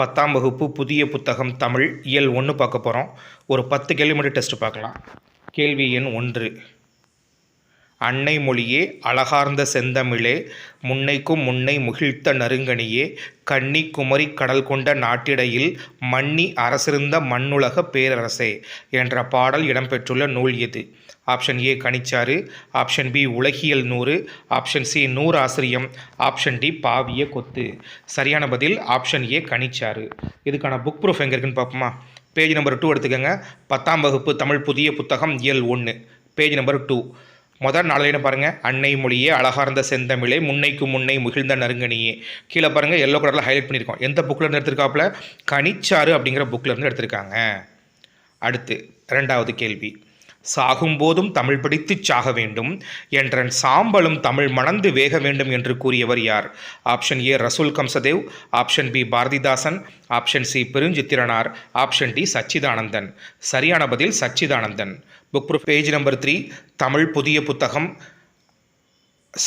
பத்தாம் வகுப்பு புதிய புத்தகம் தமிழ் இயல் ஒன்று பார்க்க போகிறோம் ஒரு பத்து கேள்வி மட்டும் டெஸ்ட் பார்க்கலாம். கேள்வி எண் ஒன்று. அன்னை மொழியே அழகார்ந்த செந்தமிழே முன்னைக்கும் முன்னை முகிழ்த்த நறுங்கணியே கன்னி குமரி கடல் கொண்ட நாட்டிடையில் மன்னி அரசிருந்த மண்ணுலக பேரரசே என்ற பாடல் இடம்பெற்றுள்ள நூல் எது ஆப்ஷன் ஏ கணிச்சாறு ஆப்ஷன் பி உலகியல் நூறு ஆப்ஷன் சி நூறு ஆசிரியம் ஆப்ஷன் டி பாவிய கொத்து. சரியான பதில் ஆப்ஷன் ஏ கணிச்சாறு இதுக்கான புக் ப்ரூஃப் எங்கே இருக்குன்னு பார்ப்போமா? பேஜ் நம்பர் டூ எடுத்துக்கோங்க. பத்தாம் வகுப்பு தமிழ் புதிய புத்தகம் இயல் ஒன்று பேஜ் நம்பர் டூ முதல் நாளில் பாருங்கள் அன்னை மொழியே அழகார்ந்த செந்தமிழே முன்னைக்கு முன்னை முகிழ்ந்த நறுங்கனியே கீழே பாருங்கள் எல்லோ கலரில் ஹைலைட் பண்ணியிருக்கோம். எந்த புக்கில் இருந்து எடுத்திருக்காப்புல? கனிச்சாறு அப்படிங்கிற புக்கில் இருந்து எடுத்திருக்காங்க. அடுத்து ரெண்டாவது கேள்வி. சாகும்போதும் தமிழ் படித்து சாக வேண்டும். என்றன் சாம்பலும் தமிழ் மணந்து வேக வேண்டும் என்று கூறியவர் யார்? Option A Rasul Kamsadev option B Bharathidasan option C Perunchithiranar option D Sachidanandan. சரியான பதில் Sachidanandan. Book page number three Tamil புதிய புத்தகம்.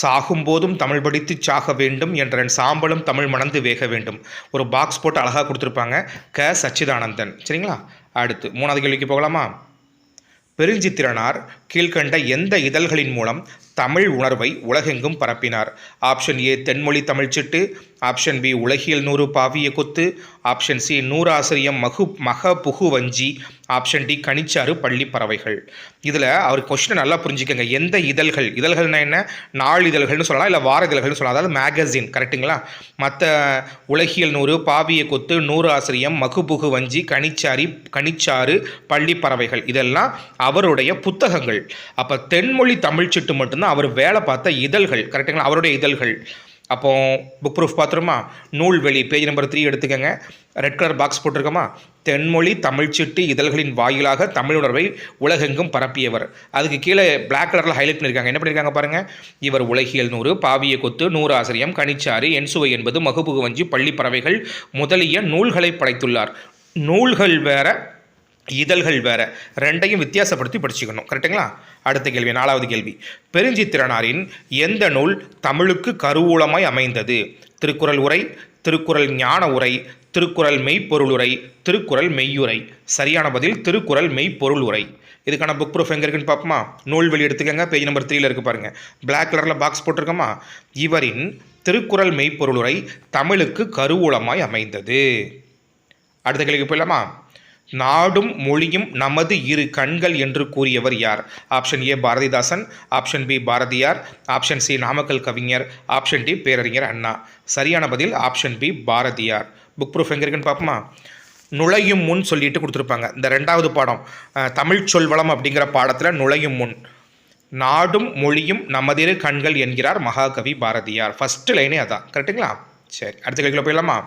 சாகும்போதும் தமிழ் படித்து சாக வேண்டும் என்ற சாம்பலும் தமிழ் மணந்து வேக வேண்டும். ஒரு பாக்ஸ் போட்டு அழகாக கொடுத்துருப்பாங்க க சச்சிதானந்தன். சரிங்களா? அடுத்து மூணாவது கேள்விக்கு போகலாமா? பெருஞ்சித்திரனார் கீழ்கண்ட எந்த இதழ்களின் மூலம் தமிழ் உணர்வை உலகெங்கும் பரப்பினார். Option A Thenmozhi Tamilchittu option B உலகியல் நூறு பாவிய கொத்து. ஆப்ஷன் சி நூறாசிரியம் மகு மக புகு வஞ்சி ஆப்ஷன் டி கனிச்சாறு பள்ளி பறவைகள். இதில் அவர் கொஸ்டினை நல்லா புரிஞ்சுக்கோங்க. எந்த இதழ்கள்? இதழ்கள்னா என்ன? நாள் இதழ்கள்னு சொல்லலாம் இல்லை வார இதழ்கள்னு சொல்லலாம். அதாவது மேகசின் கரெக்டுங்களா மற்ற உலகியல் நூறு பாவிய கொத்து நூறாசிரியம் மகுபுகு வஞ்சி கனிச்சாரி கனிச்சாறு பள்ளி பறவைகள். இதெல்லாம் அவருடைய புத்தகங்கள். அப்போ தென்மொழி தமிழ்ச்சிட்டு மட்டும்தான் அவர் வேலை பார்த்த இதழ்கள் கரெக்டுங்களா அவருடைய இதழ்கள். அப்போ புக் ப்ரூஃப் பார்த்துருமா? நூல்வெளி பேஜ் நம்பர் த்ரீ எடுத்துக்கோங்க. ரெட் கலர் பாக்ஸ் போட்டிருக்கோமா? தென்மொழி தமிழ்ச்சிட்டு இதழ்களின் வாயிலாக தமிழ் உணர்வை உலகெங்கும் பரப்பியவர். அதுக்கு கீழே பிளாக் கலரில் ஹைலைட் பண்ணியிருக்காங்க என்ன பண்ணியிருக்காங்க பாருங்கள் இவர் உலகியல் நூறு பாவிய கொத்து நூறு ஆசிரியம் கனிச்சாறு என்சுவை என்பது மகுபுகு வஞ்சி பள்ளி பறவைகள் முதலிய நூல்களை படைத்துள்ளார். நூல்கள் வேற இதழ்கள் வேற. ரெண்டையும் வித்தியாசப்படுத்தி படிச்சுக்கணும். கரெக்டுங்களா அடுத்த கேள்வி நாலாவது கேள்வி. பெருஞ்சித்திரனாரின் எந்த நூல் தமிழுக்கு கருவூலமாய் அமைந்தது? திருக்குறள் உரை திருக்குறள் ஞான உரை திருக்குறள் மெய்ப்பொருள் உரை திருக்குறள் மெய்யுரை. சரியான பதில் திருக்குறள் மெய்ப்பொருள் உரை. இதுக்கான புக் ப்ரூஃப் எங்கே இருக்குன்னு பார்ப்போமா? நூல்வெளி எடுத்துக்கங்க பேஜ் நம்பர் த்ரீல இருக்கு பாருங்க. பிளாக் கலரில் பாக்ஸ் போட்டிருக்கோமா? இவரின் திருக்குறள் மெய்ப்பொருள் உரை தமிழுக்கு கருவூலமாய் அமைந்தது. அடுத்த கேள்விக்கு போயிடலாமா? நாடும் மொழியும் நமது இரு கண்கள் என்று கூறியவர் யார்? Option A Bharathidasan. Option B Bharathiyar. Option C Namakkal Kavignar. Option D பேரறிஞர் அண்ணா. சரியான பதில் option B Bharathiyar. Book proof எங்கே இருக்குன்னு பார்ப்போமா? நுழையும் முன் சொல்லிட்டு கொடுத்துருப்பாங்க. இந்த ரெண்டாவது பாடம் தமிழ் சொல்வளம் அப்படிங்கிற பாடத்தில் நுழையும் முன். நாடும் மொழியும் நமதிரு கண்கள் என்கிறார் மகாகவி பாரதியார். ஃபஸ்ட்டு லைனே அதான். கரெக்டுங்களா சரி. அடுத்த கேள்விக்குள்ள போயிடலாமா?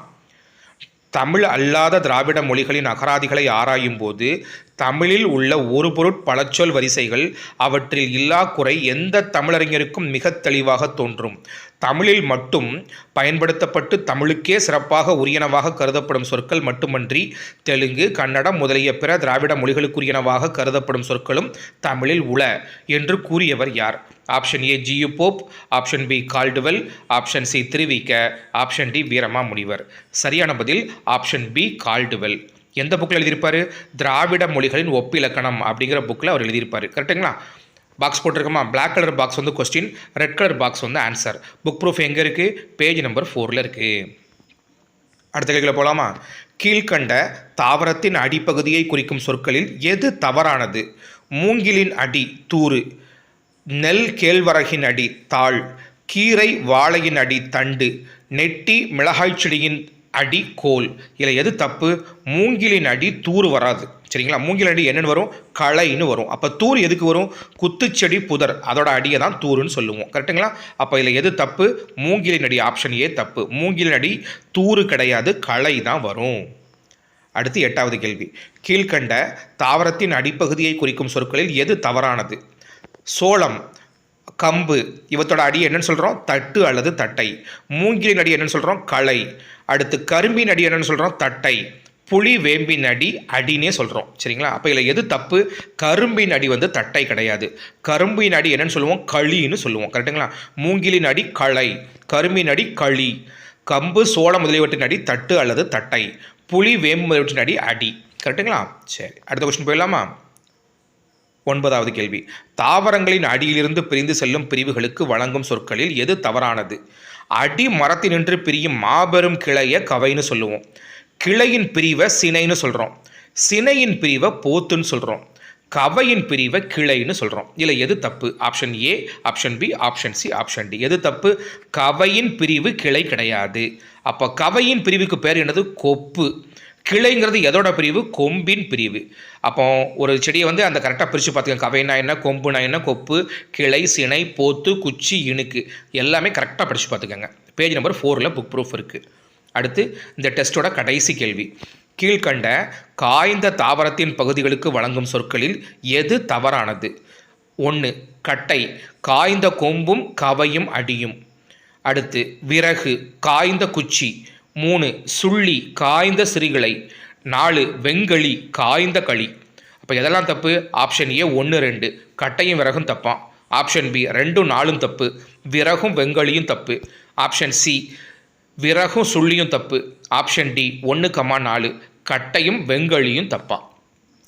தமிழ் அல்லாத திராவிட மொழிகளின் அகராதிகளை ஆராயும் போது தமிழில் உள்ள ஒரு பொருட்பலச்சொல் வரிசைகள் அவற்றில் இல்லா குறை எந்த தமிழறிஞருக்கும் மிக தெளிவாக தோன்றும். தமிழில் மட்டும் பயன்படுத்தப்பட்டு தமிழுக்கே சிறப்பாக உரியனவாக கருதப்படும் சொற்கள் மட்டுமன்றி தெலுங்கு கன்னடம் முதலிய பிற திராவிட மொழிகளுக்குரியனவாக கருதப்படும் சொற்களும் தமிழில் உள என்று கூறியவர் யார்? Option A G U Pope option B Caldwell option C Thiru Vi Ka option D Veeramamunivar சரியான பதில் ஆப்ஷன் பி கால்டுவெல் எந்த புக்கில் எழுதியிருப்பார்? திராவிட மொழிகளின் ஒப்பிலக்கணம் அப்படிங்கிற புக்கில் அவர் எழுதியிருப்பார். கரெக்டுங்களா பாக்ஸ் போட்டிருக்கோமா? பிளாக் கலர் பாக்ஸ் வந்து கொஸ்டின் ரெட் கலர் பாக்ஸ் வந்து ஆன்சர் புக் ப்ரூஃப் எங்கே இருக்குது பேஜ் நம்பர் ஃபோரில் இருக்குது அடுத்த கேள்வியில் போகலாமா கீழ்கண்ட தாவரத்தின் அடிப்பகுதியை குறிக்கும் சொற்களில் எது தவறானது? மூங்கிலின் அடி தூறு. நெல் கேழ்வரகின் அடி தாள். கீரை வாழையின் அடி தண்டு. நெட்டி மிளகாய் செடியின் அடி கோல். இதில் எது தப்பு? மூங்கிலின் அடி தூறு வராது. சரிங்களா? மூங்கில் அடி என்னென்னு வரும்? களைன்னு வரும். அப்போ தூர் எதுக்கு வரும்? குத்துச்செடி புதர். அதோட அடியை தான் தூருன்னு சொல்லுவோம். கரெக்டுங்களா அப்போ இதில் எது தப்பு? மூங்கிலின் அடி ஆப்ஷன் ஏ தப்பு. மூங்கிலின் அடி தூறு கிடையாது களை தான் வரும். அடுத்து எட்டாவது கேள்வி. கீழ்கண்ட தாவரத்தின் அடிப்பகுதியை குறிக்கும் சொற்களில் எது தவறானது? சோளம் கம்பு இவத்தோட அடி என்னன்னு சொல்கிறோம் தட்டு அல்லது தட்டை. மூங்கிலின் அடி என்னன்னு சொல்கிறோம் களை. அடுத்து கரும்பின் அடி என்னன்னு சொல்கிறோம் தட்டை. புளி வேம்பின் அடி அடினே சொல்கிறோம் சரிங்களா? அப்போ இதில் எது தப்பு? கரும்பின் அடி வந்து தட்டை கிடையாது. கரும்பின் அடி என்னன்னு சொல்லுவோம்? களின்னு சொல்லுவோம். கரெக்டுங்களா மூங்கிலின் அடி களை கரும்பின் அடி களி கம்பு சோளம் முதலியவற்றின் அடி தட்டு அல்லது தட்டை புளி வேம்பு முதலியவற்றின் அடி. அடி கரெக்டுங்களா சரி. அடுத்த கொஸ்டின் போயிடலாமா? ஒன்பதாவது கேள்வி. தாவரங்களின் அடியிலிருந்து பிரிந்து செல்லும் பிரிவுகளுக்கு வழங்கும் சொற்களில் எது தவறானது? அடி மரத்தினின்று பிரியும் மாபெரும் கிளைய கவைன்னு சொல்லுவோம். கிளையின் பிரிவை சினைன்னு சொல்கிறோம் சினையின் பிரிவை போத்துன்னு சொல்கிறோம் கவையின் பிரிவை கிளைன்னு சொல்கிறோம் இல்லை எது தப்பு? Option A option B option C option D எது தப்பு? கவையின் பிரிவு கிளை கிடையாது. அப்போ கவையின் பிரிவுக்கு பேர் என்னது? கொப்பு. கிளைங்கிறது எதோட பிரிவு? கொம்பின் பிரிவு. அப்போ ஒரு செடியை வந்து அந்த கரெக்டாக பிரித்து பார்த்துக்கோங்க. கவைனா என்ன? கொம்புனா என்ன? கொப்பு. கிளை சினை போத்து குச்சி இணுக்கு. எல்லாமே கரெக்டாக படித்து பார்த்துக்கோங்க. பேஜ் நம்பர் ஃபோரில் புக் ப்ரூஃப் இருக்குது அடுத்து இந்த டெஸ்ட்டோட கடைசி கேள்வி. கீழ்கண்ட காய்ந்த தாவரத்தின் பகுதிகளுக்கு வழங்கும் சொற்களில் எது தவறானது? ஒன்று கட்டை காய்ந்த கொம்பும் கவையும் அடியும். அடுத்து விறகு காய்ந்த குச்சி. மூணு சுள்ளி காய்ந்த சிறிகளை. நாலு வெங்களி காய்ந்த களி. அப்போ எதெல்லாம் தப்பு? ஆப்ஷன் ஏ ஒன்று ரெண்டு. கட்டையும் விறகும் தப்பான் ஆப்ஷன் பி ரெண்டும் நாலும் தப்பு. விறகும் வெங்களியும் தப்பு. ஆப்ஷன் சி விறகும் சுள்ளியும் தப்பு. ஆப்ஷன் டி ஒன்று கம்மா நாலு. கட்டையும் வெங்கலியும் தப்பா.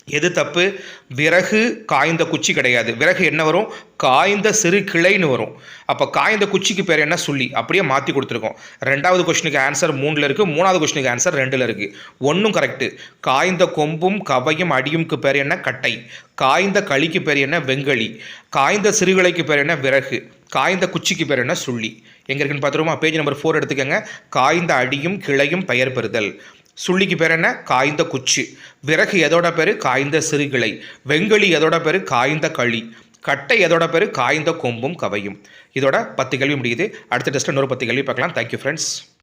எது தப்பு? விறகு காய்ந்த குச்சி கிடையாது. விறகு என்ன வரும்? காய்ந்த சிறு கிளைன்னு வரும். அப்போ காய்ந்த குச்சிக்கு பேர் என்ன? சொல்லி அப்படியே மாற்றி கொடுத்துருக்கோம். ரெண்டாவது கொஸ்டினுக்கு ஆன்சர் மூணில் இருக்குது மூணாவது கொஷனுக்கு ஆன்சர் ரெண்டில் இருக்குது ஒன்றும் கரெக்டு காய்ந்த கொம்பும் கவையும் அடியும்க்கு பேர் என்ன? கட்டை. காய்ந்த களிக்கு பேர் என்ன? வெங்களி காய்ந்த சிறுகிளைக்கு பேர் என்ன? விறகு. காய்ந்த குச்சிக்கு பேர் என்ன? சுள்ளி. எங்கே இருக்குன்னு பார்த்துருவோமா? பேஜ் நம்பர் ஃபோர் எடுத்துக்கோங்க. காய்ந்த அடியும் கிளையும் பெயர் பெறுதல். சுள்ளிக்கு பேர் என்ன? காய்ந்த குச்சி. விறகு எதோட பேர்? காய்ந்த சிறுகிளை. வெங்கலி எதோட பேர்? காய்ந்த களி. கட்டை எதோட பேர்? காய்ந்த கொம்பும் கவையும். இதோட பத்து கேள்வி முடியுது. அடுத்த டெஸ்ட்டில் இன்னொரு பத்து கேள்வி பார்க்கலாம். Thank you friends